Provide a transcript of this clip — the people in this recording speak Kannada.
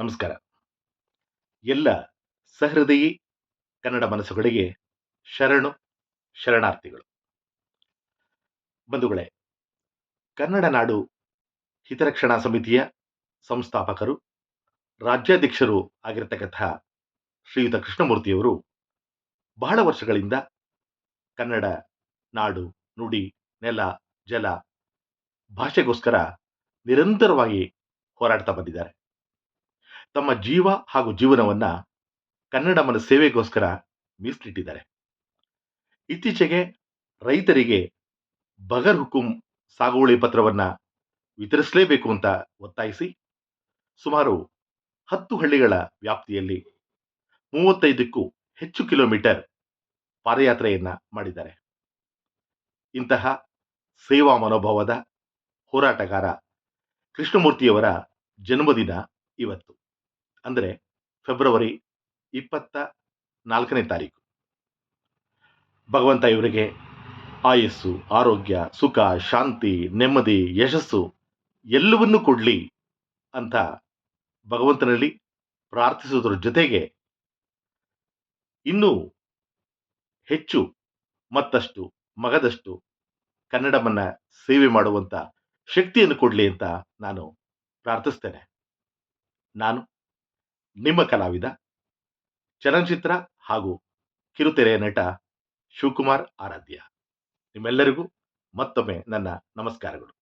ನಮಸ್ಕಾರ. ಎಲ್ಲ ಸಹೃದಯಿ ಕನ್ನಡ ಮನಸ್ಸುಗಳಿಗೆ ಶರಣು, ಶರಣಾರ್ಥಿಗಳು. ಬಂಧುಗಳೇ, ಕನ್ನಡ ನಾಡು ಹಿತರಕ್ಷಣಾ ಸಮಿತಿಯ ಸಂಸ್ಥಾಪಕರು, ರಾಜ್ಯಾಧ್ಯಕ್ಷರು ಆಗಿರತಕ್ಕಂಥ ಶ್ರೀಯುತ ಕೃಷ್ಣಮೂರ್ತಿಯವರು ಬಹಳ ವರ್ಷಗಳಿಂದ ಕನ್ನಡ ನಾಡು ನುಡಿ, ನೆಲ, ಜಲ ಭಾಷೆಗೋಸ್ಕರ ನಿರಂತರವಾಗಿ ಹೋರಾಡ್ತಾ ಬಂದಿದ್ದಾರೆ. ತಮ್ಮ ಜೀವ ಹಾಗೂ ಜೀವನವನ್ನ ಕನ್ನಡ ಮನ ಸೇವೆಗೋಸ್ಕರ ಮೀಸಲಿಟ್ಟಿದ್ದಾರೆ. ಇತ್ತೀಚೆಗೆ ರೈತರಿಗೆ ಬಗರ್ ಹುಕುಂ ಸಾಗುವಳಿ ಪತ್ರವನ್ನ ವಿತರಿಸಲೇಬೇಕು ಅಂತ ಒತ್ತಾಯಿಸಿ ಸುಮಾರು ಹತ್ತು ಹಳ್ಳಿಗಳ ವ್ಯಾಪ್ತಿಯಲ್ಲಿ ಮೂವತ್ತೈದಕ್ಕೂ ಹೆಚ್ಚು ಕಿಲೋಮೀಟರ್ ಪಾದಯಾತ್ರೆಯನ್ನ ಮಾಡಿದ್ದಾರೆ. ಇಂತಹ ಸೇವಾ ಮನೋಭಾವದ ಹೋರಾಟಗಾರ ಕೃಷ್ಣಮೂರ್ತಿಯವರ ಜನ್ಮದಿನ ಇವತ್ತು. ಅಂದರೆ ಫೆಬ್ರವರಿ ಇಪ್ಪತ್ತ ನಾಲ್ಕನೇ ತಾರೀಕು. ಭಗವಂತ ಇವರಿಗೆ ಆಯಸ್ಸು, ಆರೋಗ್ಯ, ಸುಖ, ಶಾಂತಿ, ನೆಮ್ಮದಿ, ಯಶಸ್ಸು ಎಲ್ಲವನ್ನೂ ಕೊಡಲಿ ಅಂತ ಭಗವಂತನಲ್ಲಿ ಪ್ರಾರ್ಥಿಸುವುದರ ಜೊತೆಗೆ ಇನ್ನೂ ಹೆಚ್ಚು, ಮತ್ತಷ್ಟು, ಮಗದಷ್ಟು ಕನ್ನಡವನ್ನು ಸೇವೆ ಮಾಡುವಂಥ ಶಕ್ತಿಯನ್ನು ಕೊಡಲಿ ಅಂತ ನಾನು ಪ್ರಾರ್ಥಿಸ್ತೇನೆ. ನಾನು ನಿಮ್ಮ ಕಲಾವಿದ ಚಲನಚಿತ್ರ ಹಾಗೂ ಕಿರುತೆರೆಯ ನಟ ಶಿವಕುಮಾರ್ ಆರಾಧ್ಯ. ನಿಮ್ಮೆಲ್ಲರಿಗೂ ಮತ್ತೊಮ್ಮೆ ನನ್ನ ನಮಸ್ಕಾರಗಳು.